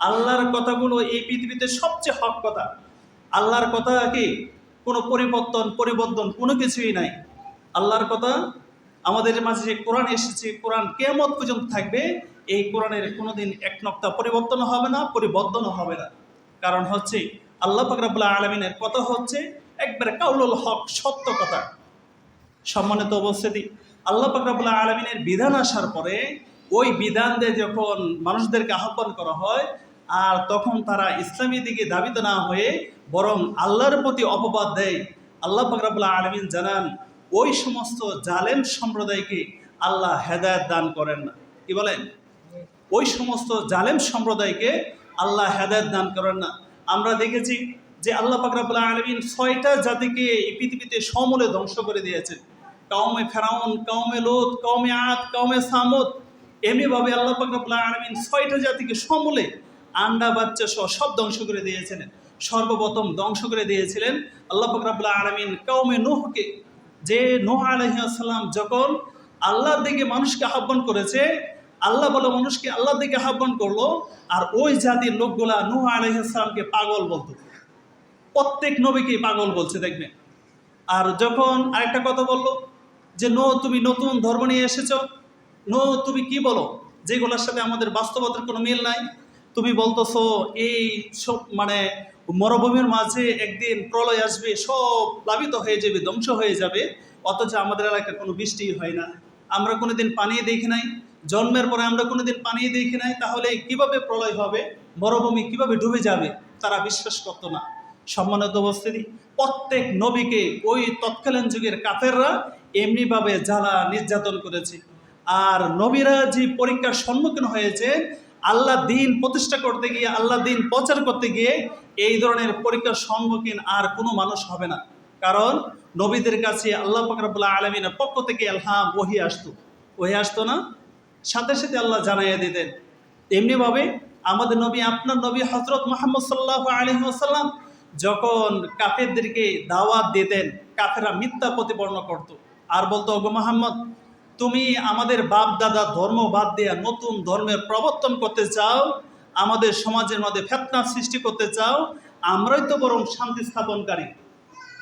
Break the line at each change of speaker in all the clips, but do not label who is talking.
আল্লাহর কথাগুলো এই পৃথিবীতে সবচেয়ে হক কথা। আল্লাহর কথা কি? কোনো পরিবর্তন পরিবর্তন কোনো কিছুই নাই। আল্লাহর কথা আমাদের মাঝে যে কোরআন এসেছে, কোরআন কেমত পর্যন্ত থাকবে, এই কোরআনের কোনোদিন এক নক্তা পরিবর্তন হবে না পরিবর্তন হবে না। কারণ হচ্ছে আল্লাহ ফাকরাবুল্লাহ আলমিনের কথা হচ্ছে একবারে কাউলুল হক, সত্য কথা। সম্মানিত অবস্থিতি আল্লাহ ফাকরাবুল্লাহ আলমিনের বিধান আসার পরে ওই বিধান দিয়ে যখন মানুষদেরকে আহ্বান করা হয় আর তখন তারা ইসলামী দিকে দাবিত না হয়ে বরং আল্লাহর প্রতি অপবাদ দেয়। আল্লাহ ফাকরাবুল্লাহ আলমিন জানান, ওই সমস্ত জালেম সম্প্রদায়কে আল্লাহ হেদায়ত দান করেন না। কি বলেন? ওই সমস্ত জালেম সম্প্রদায়কে আল্লাহ হেদায়ত দান করেন না। আমরা দেখেছি যে আল্লাহ ফাকরাবুল্লাহ আলমিন ছয়টা জাতিকে এই পৃথিবীতে সমূলে ধ্বংস করে দিয়েছেন। কাউমে ফেরাউন কাউমে লোত কাউমে আত কাউমে সামত এমনিভাবে আল্লাহ ফাকরাবুল্লাহ আলমিন ছয়টা জাতিকে সমূলে আন্ডা বাচ্চা সহ সব ধ্বংস করে দিয়েছিলেন। সর্বপ্রথম ধ্বংস করে দিয়েছিলেন আল্লাহ ফাকরাবুল্লাহ আলমিন কাউমে নোহকে। যে নোহ আলহিয়াসাল্লাম যখন আল্লাহর দিকে মানুষকে আহ্বান করেছে, আল্লাহ বলে মানুষকে আল্লাহর দিকে আহ্বান করল আর ওই জাতির লোকগুলা নুহ আলহিসামকে পাগল বলতো। প্রত্যেক নবীকে পাগল বলছে, দেখবেন। আর যখন আরেকটা কথা বলল যে নো তুমি নতুন ধর্ম নিয়ে এসেছ। নো তুমি কি বলো? যেগুলোর সাথে আমাদের বাস্তবতার কোনো মিল নাই। তুমি বলতেছো, এই সব মানে মরুভূমির মাঝে একদিন প্রলয় আসবে, সব প্লাবিত হয়ে যাবে, ধ্বংস হয়ে যাবে। অথচ আমাদের এলাকায় কোনো বৃষ্টি হয় না। আমরা কোনোদিন পানি দেখি নাই। জন্মের পরে আমরা কোনোদিন পানি দেখি নাই। তাহলে কীভাবে প্রলয় হবে? মরুভূমি কীভাবে ডুবে যাবে? তারা বিশ্বাস করতো না। সম্মানিত উপস্থিতি, প্রত্যেক নবীকে ওই তৎকালীন যুগের কাফেররা এমনিভাবে জ্বালা নির্যাতন করেছে। আর নবীরা যে পরীক্ষার সম্মুখীন হয়েছে আল্লাহ দিন প্রতিষ্ঠা করতে গিয়ে, আল্লাহ দিন প্রচার করতে গিয়ে এই ধরনের পরীক্ষার সম্মুখীন আর কোনো মানুষ হবে না। কারণ নবীদের কাছে আল্লাহ ফকরাবুল্লাহ আলমিনের পক্ষ থেকে আলহাম ওহি আসতো। ওহি আসতো না? সাথে সাথে আল্লাহ জানাইয়া দিতেন। এমনিভাবে আমাদের নবী, আপনার নবী হজরত মোহাম্মদ সাল্লাহ আলহি আসাল্লাম যখন কাফেরদেরকে দাওয়াত দিতেন কাফেরা মিথ্যা প্রতিপন্ন করত। আর বলতো, ওগো মোহাম্মদ তুমি আমাদের বাপ দাদা ধর্ম বাদ দিয়ে নতুন ধর্মের প্রবর্তন করতে চাও আমাদের সমাজের মধ্যে ফেতনা সৃষ্টি করতে চাও আমরাই তো বরং শান্তি স্থাপনকারী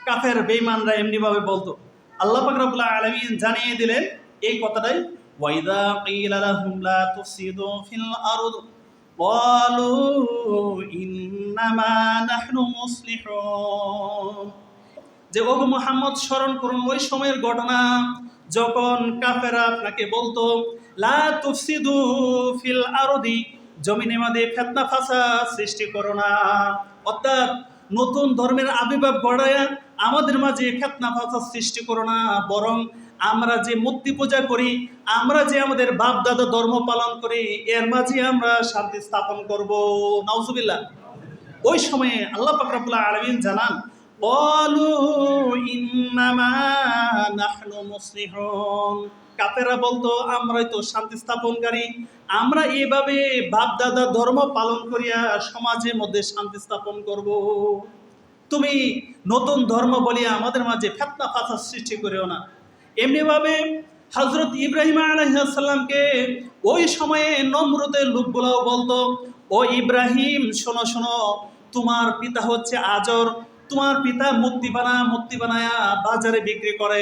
কাফের বেইমানরা এমনিভাবে বলতো আল্লাহ পাকরাবুল্লাহ আলমিন জানিয়ে দিলেন এই কথাটাই ওয়াইদা কিলা লাহুম লা তুফসিদু ফিল আরদ قالوا إنما نحن مصلحون যে ওগো মোহাম্মদ স্মরণ করুন ওই সময়ের ঘটনা। যখন কাফেরা আপনাকে বলতো, লা ফিল আরদি, জমিনের মধ্যে ফেতনা ফাসা সৃষ্টি করো না। অর্থাৎ নতুন ধর্মের আবির্ভাব ঘটায় আমাদের মাঝে ফেতনা ফাসা সৃষ্টি করো না, বরং আমরা যে মূর্তি পূজা করি, আমরা যে আমাদের বাপ দাদা ধর্ম পালন করি, এর মাঝে আমরা শান্তি স্থাপন করব। নাউজুবিল্লাহ। ওই সময়ে আল্লাহ পাকরাবুল্লাহ আলমিন জানান কাফেরা বলতো, আমরাই তো শান্তি স্থাপনকারী। আমরা এভাবে বাপ দাদা ধর্ম পালন করিয়া সমাজের মধ্যে শান্তি স্থাপন করব। তুমি নতুন ধর্ম বলিয়া আমাদের মাঝে ফেতনা ফাঁসা সৃষ্টি করিও না। এমনিভাবে হজরত ইব্রাহিম আলহিসাল্লামকে ওই সময়ে নম্রতের লোকগুলোও বলতো, ও ইব্রাহিম, শোনো শোনো, তোমার পিতা হচ্ছে আজর তোমার পিতা মূর্তি বানা, মূর্তি বানায়া বাজারে বিক্রি করে।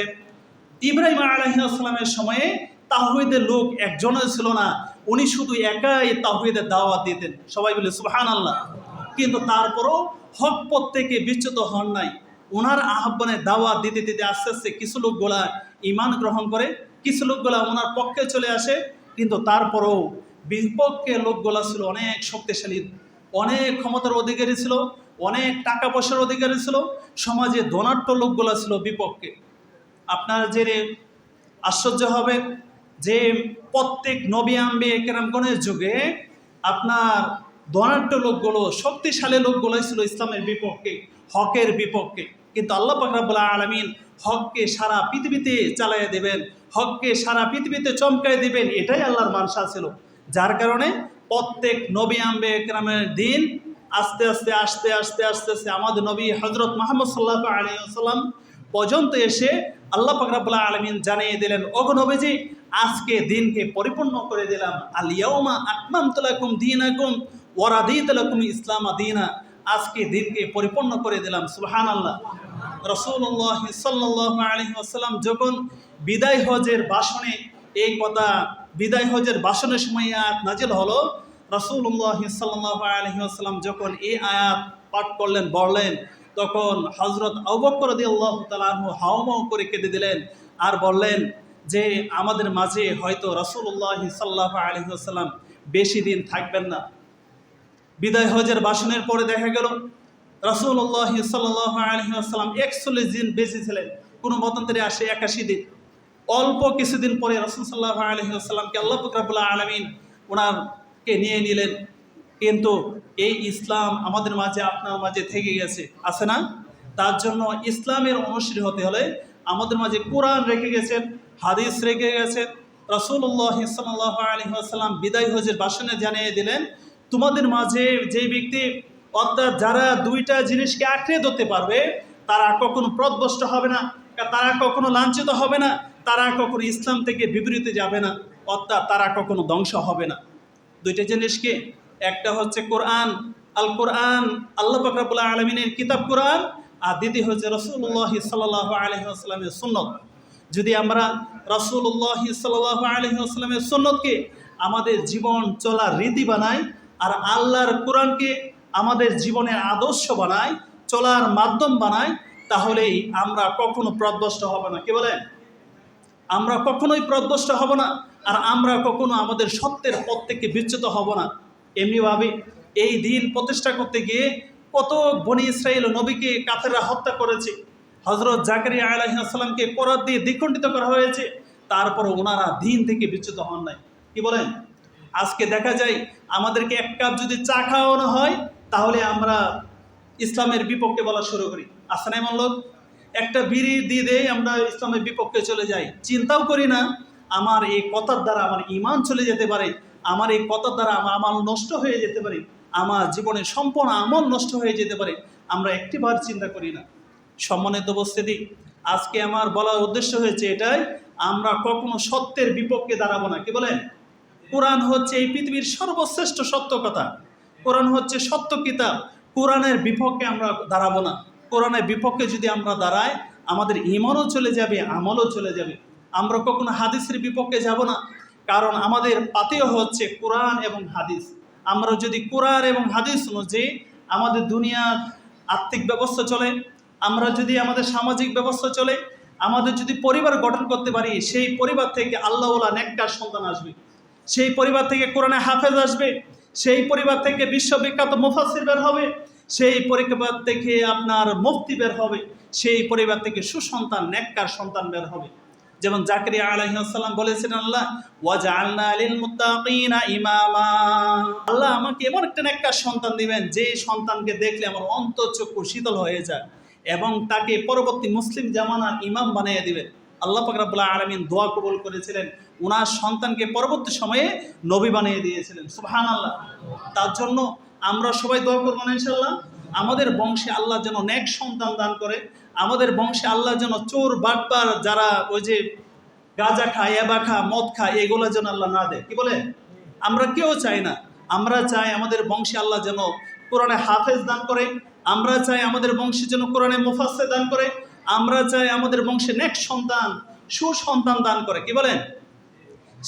ইব্রাহিম আলহিসাল্লামের সময়ে তাহিদের লোক একজনও ছিল না। উনি শুধু একাই তাহিদের দাওয়াত দিতেন। সবাই বলে সুহান আল্লাহ কিন্তু তারপরও হক পথ থেকে বিচ্যুত হন নাই। ওনার আহ্বানে দাওয়াত দিতে দিতে আস্তে আস্তে কিছু লোকগুলা ইমান গ্রহণ করে, কিছু লোকগুলা ওনার পক্ষে চলে আসে। কিন্তু তারপরও বিপক্ষে লোকগুলা ছিল অনেক শক্তিশালী, অনেক ক্ষমতার অধিকারী ছিল। অনেক টাকা পয়সার অধিকারী ছিল, সমাজে ধনাঢ্য লোকগুলো ছিল বিপক্ষে। আপনার জেনে আশ্চর্য হবে যে প্রত্যেক নবী আম্বে কেরামগণের যুগে আপনার ধনাঢ্য লোকগুলো, শক্তিশালী লোকগুলো ছিল ইসলামের বিপক্ষে, হকের বিপক্ষে। কিন্তু আল্লাহ পাকরাবুল্লাহ আলমিন হককে সারা পৃথিবীতে চালাইয়া দেবেন, হককে সারা পৃথিবীতে চমকাই দেবেন, এটাই আল্লাহর মানসা ছিল। যার কারণে প্রত্যেক নবী আম্বে একরামের দিন আস্তে আস্তে আস্তে আস্তে আস্তে আস্তে আমাদের নবী হজরত মাহমদ সাল্লাহ আলী সাল্লাম পর্যন্ত এসে আল্লাহ পাকরাবুল্লাহ আলমিন জানিয়ে দিলেন, ওগো নবীজি, আজকে দিনকে পরিপূর্ণ করে দিলাম। আলিয়াউমা আকমাম তুলাকুম দিন আকুম ওয়ারাদিত লাকুম ইসলাম আদিনা আজকে দিনকে পরিপূর্ণ করে দিলাম সুবহান আল্লাহ রসুল্লাহ সাল্লাহ আলহি আসাল্লাম যখন বিদায় হজের বাসনে এই কথা, বিদায় হজের বাসনের সময় আয়াত নাজিল হলো রসুল্লাহ যখন এই আয়াত পাঠ করলেন, বললেন, তখন হজরত আবকর দি আল্লাহ তালু হাওমাও করে কেঁদে দিলেন আর বললেন যে, আমাদের মাঝে হয়তো রসুল্লাহ সাল্লাহ আলহি আসাল্লাম বেশি দিন থাকবেন না। বিদায় হজের বাসনের পরে দেখা গেল রসুল্লাহ সাল্লাহ আলহিহাস্লাম একচল্লিশ দিন বেঁচে ছিলেন, কোনো মতান্তরে আসে একাশি দিন। অল্প কিছুদিন পরে রসুল সাল্লাহ আলহিহাস্লামকে আল্লাহ ফকরাবুল্লাহ আলমিন ওনারকে নিয়ে নিলেন? কিন্তু এই ইসলাম আমাদের মাঝে, আপনার মাঝে থেকে গেছে। আছে না? তার জন্য ইসলামের অনুসারী হতে হলে আমাদের মাঝে কোরআন রেখে গেছেন, হাদিস রেখে গেছেন। রসুল্লাহ সাল্লাহ আলহিহাস্লাম বিদায় হজের ভাষণে জানিয়ে দিলেন, তোমাদের মাঝে যে ব্যক্তি, অর্থাৎ যারা দুইটা জিনিসকে আঁকড়ে ধরতে পারবে, তারা কখনো প্রদবষ্ট হবে না, তারা কখনো লাঞ্ছিত হবে না, তারা কখনো ইসলাম থেকে বিবৃতি যাবে না, অর্থাৎ তারা কখনো ধ্বংস হবে না। দুইটা জিনিসকে একটা হচ্ছে কোরআন। আল কোরআন, আল্লাহ ফকরাবুল্লাহ আলমিনের কিতাব কোরআন, আর দ্বিতীয় হচ্ছে রসুল্লাহ সাল্লাহ আলহিহাস্লামের সুন্নত। যদি আমরা রসুল্লাহ সাল্লাহ আলহিহাস্লামের সুন্নতকে আমাদের জীবন চলার রীতি বানাই, আর আল্লাহর কোরআনকে আমাদের জীবনের আদর্শ বানাই, চলার মাধ্যম বানাই, তাহলেই আমরা কখনো প্রদষ্ট হব না। কি বলেন? আমরা কখনোই প্রদষ্ট হব না, আর আমরা কখনো আমাদের সত্যের পথ থেকে বিচ্যুত হব না। এমনিভাবে এই দিন প্রতিষ্ঠা করতে গিয়ে কত বনি ইসরায়েল নবীকে কাফেররা হত্যা করেছে। হজরত জাকারিয়া আলাইসাল্লামকে করার দিয়ে দ্বিখণ্ডিত করা হয়েছে। তারপর ওনারা দিন থেকে বিচ্যুত হন নাই। কি বলেন? আজকে দেখা যায়, আমাদেরকে এক কাপ যদি চা খাওয়ানো হয়, তাহলে আমরা ইসলামের বিপক্ষে বলা শুরু করি। আসে না এমন লোক? একটা বিড়ি দিয়ে দেয় আমরা ইসলামের বিপক্ষে চলে যাই। চিন্তাও করি না, আমার এই কথার দ্বারা আমার ইমান চলে যেতে পারে, আমার এই কথার দ্বারা আমার আমল নষ্ট হয়ে যেতে পারে, আমার জীবনের সম্পূর্ণ আমল নষ্ট হয়ে যেতে পারে, আমরা একটিবার চিন্তা করি না। সম্মানিত উপস্থিতি, আজকে আমার বলার উদ্দেশ্য হয়েছে এটাই, আমরা কখনো সত্যের বিপক্ষে দাঁড়াবো না। কি বলেন? কোরআন হচ্ছে এই পৃথিবীর সর্বশ্রেষ্ঠ সত্য কথা। কোরআন হচ্ছে সত্য কিতাব। কোরআনের বিপক্ষে আমরা দাঁড়াবো না। কোরআনের বিপক্ষে যদি আমরা দাঁড়াই, আমাদের ইমানও চলে যাবে, আমলও চলে যাবে। আমরা কখনো হাদিসের বিপক্ষে যাব না, কারণ আমাদের পাতেও হচ্ছে কোরআন এবং হাদিস। আমরা যদি কোরআন এবং হাদিস অনুযায়ী আমাদের দুনিয়ার আর্থিক ব্যবস্থা চলে, আমরা যদি আমাদের সামাজিক ব্যবস্থা চলে, আমাদের যদি পরিবার গঠন করতে পারি, সেই পরিবার থেকে আল্লাহওয়ালা নেককার সন্তান আসবে। সেই পরিবার থেকে কোরআনে হাফেজ আসবে, সেই পরিবার থেকে বিশ্ববিখ্যাত মুফাসির বের হবে সেই পরিবার থেকে আপনার মুক্তি বের হবে, সেই পরিবার থেকে সুসন্তান, নেককার সন্তান বের হবে। যেমন জাকরিয়া আলাইহিসসালাম বলেছিলেন আল্লাহ লিল মুত্তাকিনা ইমামা। আল্লাহ আমাকে এমন একটা নেককার সন্তান দিবেন, যে সন্তানকে দেখলে আমার অন্তর্চক্ষু শীতল হয়ে যায় এবং তাকে পরবর্তী মুসলিম জামানার ইমাম বানিয়ে দিবেন। আল্লাহ পাকরাবুল্লাহ আলমিন দোয়া কবুল করেছিলেন ওনার সন্তানকে পরবর্তী সময়ে নবী বানিয়ে দিয়েছিলেন। সুবহান আল্লাহ তার জন্য আমরা সবাই দোয়া করব না ইনশাল্লাহ আমাদের বংশে আল্লাহ যেন নেক সন্তান দান করে, আমাদের বংশে আল্লাহ যেন চোর, বাটপার যারা ওই যে গাঁজা খায়, এবা খা মদ খায়, এগুলো যেন আল্লাহ না দেয়। কি বলে? আমরা কেউ চাই না। আমরা চাই আমাদের বংশে আল্লাহ যেন কোরআনে হাফেজ দান করে, আমরা চাই আমাদের বংশে যেন কোরআনে মুফাসে দান করে, আমরা চাই আমাদের বংশে নেক্সট সন্তান, সুসন্তান দান করে। কি বলেন?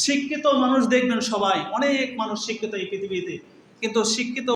শিক্ষিত মানুষ দেখবেন সবাই, অনেক মানুষ শিক্ষিত এই পৃথিবীতে, কিন্তু শিক্ষিত